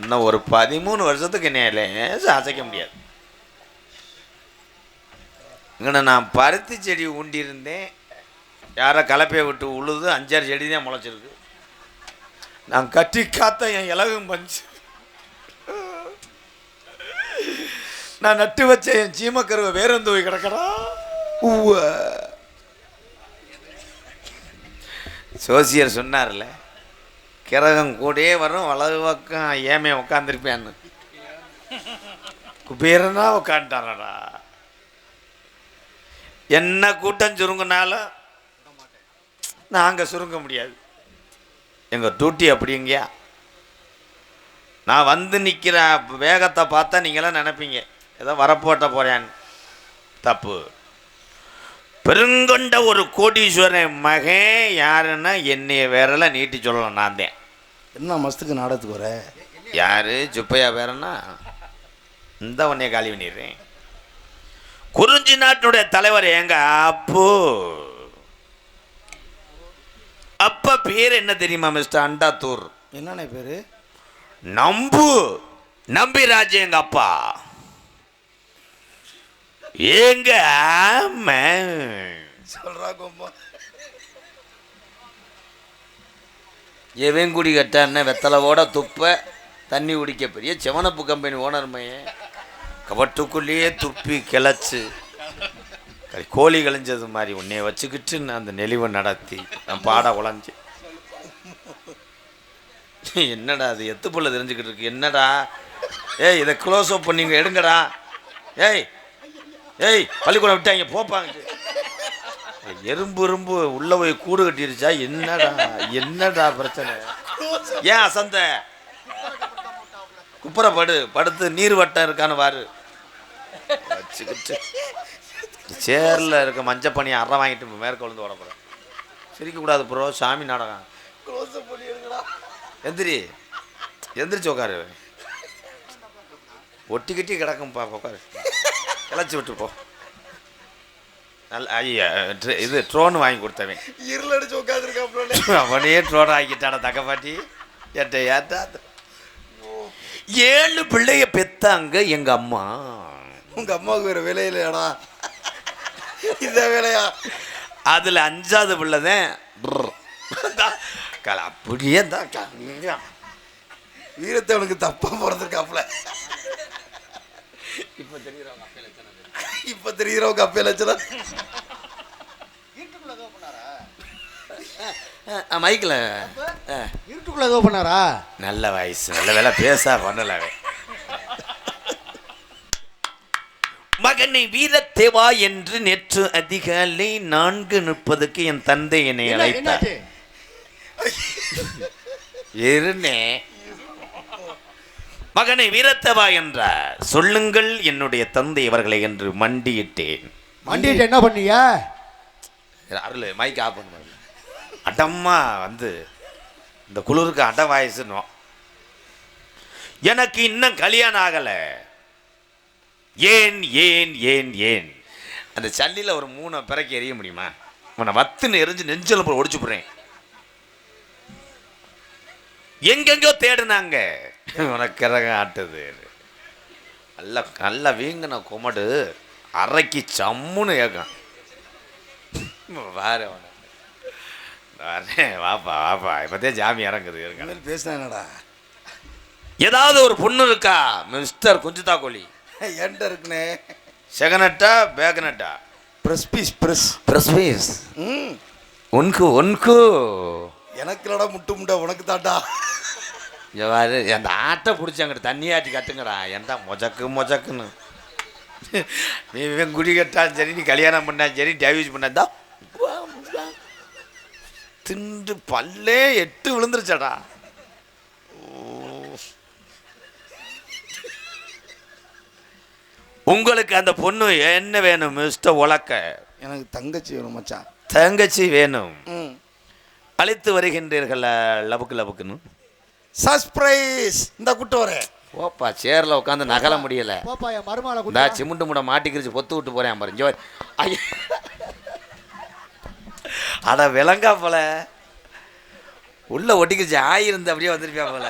இன்னும் ஒரு பதிமூணு வருஷத்துக்கு என்ன லேசாக அசைக்க முடியாது. இங்கே நான் பருத்தி செடி ஊண்டியிருந்தேன் யாரோ கலப்பையை விட்டு உழுது அஞ்சாறு செடி தான் முளைச்சிருக்கு. நான் கட்டி காத்த என் இலகும் பஞ்சு. நான் நட்டு வச்ச என் சீமக்கருவை வேறந்தோய் கிடக்கடா. உவ்வ. சோசியர் சொன்னார்ல கிரகம் கூடயே வரும் வலது பக்கம் ஏமே உட்காந்துருப்பேன்னு குபேரனா உட்காந்துட்டாரடா என்ன கூட்டம் சுருங்கினாலும் நாங்கள் சுருங்க முடியாது. எங்கள் டூட்டி அப்படிங்கயா நான் வந்து நிற்கிற வேகத்தை பார்த்தா நீங்களாம் நினைப்பீங்க. ஏதோ வரப்போட்ட போகிறேன்னு தப்பு. பெருங்கொண்ட ஒரு கோடீஸ்வரன் மகன் யாருன்னா என்னைய விரல நீட்டி சொல்லலாம் நான் தான். என்ன மஸ்துக்கு நாடகத்துக்கு வர? யாரு? சுப்பையா பேரனா இந்த உன்னைய காலி பண்ணிடுறேன். குறிஞ்சி நாட்டுடைய தலைவர் எங்க? அப்போ. அப்ப பேர் என்ன தெரியுமா மிஸ்டர் அண்டாத்தூர்? என்னண்ணே பேரு? நம்பு. நம்பிராஜ் எங்க அப்பா. எங்க ஆமா. சொல்றா கொம்பா எவன் குடி கட்டான வெத்தலைவோட துப்ப தண்ணி குடிக்க பெரிய செவனப்பு கம்பெனி ஓனர் மையன் கவட்டுக்குள்ளேயே துப்பி கிளச்சு. கோழி கழிஞ்சது மாதிரி உன்னைய வச்சுக்கிட்டு நான் அந்த நெளிவை நடத்தி நான் பாட உழைஞ்சி என்னடா அது எத்து புள்ள தெரிஞ்சுக்கிட்டு இருக்கு என்னடா? ஏய் இதை க்ளோஸ் அப் பண்ணிங்க எடுங்கடா. ஏய் ஏய் பள்ளிக்கூடம் விட்டாங்க போப்பாங்க. எறும்பு எறும்பு உள்ள போய் கூடு கட்டிருச்சா? என்னடா என்னடா பிரச்சனை? ஏன் அசந்த? குப்புற படு படுத்து நீர் வட்டம் இருக்கான்னு வாரு வச்சுக்கிட்டு சேரில் இருக்க மஞ்சள் பனி அறை வாங்கிட்டு மேற்கொழுந்து விழுந்து சிரிக்கக்கூடாது ப்ரோ சாமி நாடகம். எந்திரி. எந்திரிச்சு உட்காரு. ஒட்டி கட்டி கிடக்கும்பா உட்காரு. கிளச்சி விட்டு போ. நல்ல ஐயா இது ட்ரோன் வாங்கி கொடுத்தவன். இருள் அடிச்சு உட்காந்துருக்காப்ல அவனே ட்ரோன் ஆக்கிட்டான தக்க பாட்டி என்கிட்ட ஏட்டா ஏழு பிள்ளைய பெத்தாங்க எங்க அம்மா. உங்க அம்மாவுக்கு வேற வேலை இல்லையாடா? இந்த வேலையா? அதுல அஞ்சாவது பிள்ளை தான் கல அப்படியே தான் வீரத்தை அவனுக்கு தப்பா பிறந்திருக்காப்ல இப்ப தெரியுறவங்க அப்பா லட்சணம். இப்ப தெரியுறவங்க அப்பே லட்சணம் அஹ், மைக்கில். இருட்டுக்குள்ள ஏதோ பண்ணாரா? நல்ல வயசு நல்ல வேலை பேசா பண்ணல அவன். மகனை வீரத்தேவா என்று நேற்று அதிகாலை நான்கு முப்பதுக்கு என் தந்தை என்னை அழைத்தார். என்னாச்சு? இருந்தே மகனை வீரத்தேவா என்றார் சொல்லுங்கள் என்னுடைய தந்தை அவர்களை என்று மண்டியிட்டேன். வண்டிட்டு என்ன பண்ணீங்க அருள் மைக் ஆஃப் பண்ண அடம்மா வந்து இந்த குளிருக்கு அட வாயசுனோம் எனக்கு இன்னும் கல்யாணம் ஆகலை. ஏன் ஏன் ஏன் ஏன்? அந்த சல்லியில் ஒரு மூணு பிறக்கி எறிய முடியுமா? உன்னை வத்துன்னு எரிஞ்சு நெஞ்சில் போய் ஒடிச்சு போடுறேன் எங்கெங்கோ தேடுனாங்க. உனக்கு கிறக ஆட்டுது. நல்ல நல்ல வீங்கின குமடு அரைக்கு சம்முன்னு ஏக்கம் வாரு வாப்பா வாப்பா. இப்போதே ஜாமி இறங்குது இருங்க. இனிமேல் பேசினா என்னடா? ஏதாவது ஒரு பொண்ணு இருக்கா மிஸ்டர் குஞ்சுதா கோழி என்கிட்ட இருக்குனே. செகனட்டா பேகனட்டா breast piece breast. Breast piece? ம். உனக்கு உனக்கு எனக்கு இல்லடா முட்டு முட்டை உனக்கு தாண்டா பாரு அந்த ஆட்டை பிடிச்சி அங்கிட்டு தண்ணி ஆட்டி கட்டுங்கடா ஏன்டா மொஜக்கு மொஜக்குன்னு. நீ இவன் குடி கட்டாலும் சரி நீ கல்யாணம் பண்ணாலும் சரி டைவர்ஸ் பண்ணா திண்டு பல்லே எட்டு விழுந்துருச்சாடா. உங்களுக்கு அந்த பொண்ணு என்ன வேணும் மிஸ்டர் உலக்க? எனக்கு தங்கச்சி வேணும் மச்சான். தங்கச்சி வேணும். ம். அழைத்து வருகின்றீர்கள் லபுக்கு லபுக்குன்னு சர்ப்ரைஸ் இந்த கூட்டு வரேன். ஓப்பா சேர்ல உட்காந்து நகல முடியல. போப்பா என் மருமகளை இந்த கூட்டி சிமுண்டு முட மாட்டிக்கிருச்சு பொத்து விட்டு போறேன் பாரு இங்க பாரு. ஐயா. அட விளங்கா போல. உள்ள ஒட்டிக்கிச்சு ஆயிருந்த அப்படியே வந்திருப்பியா போல.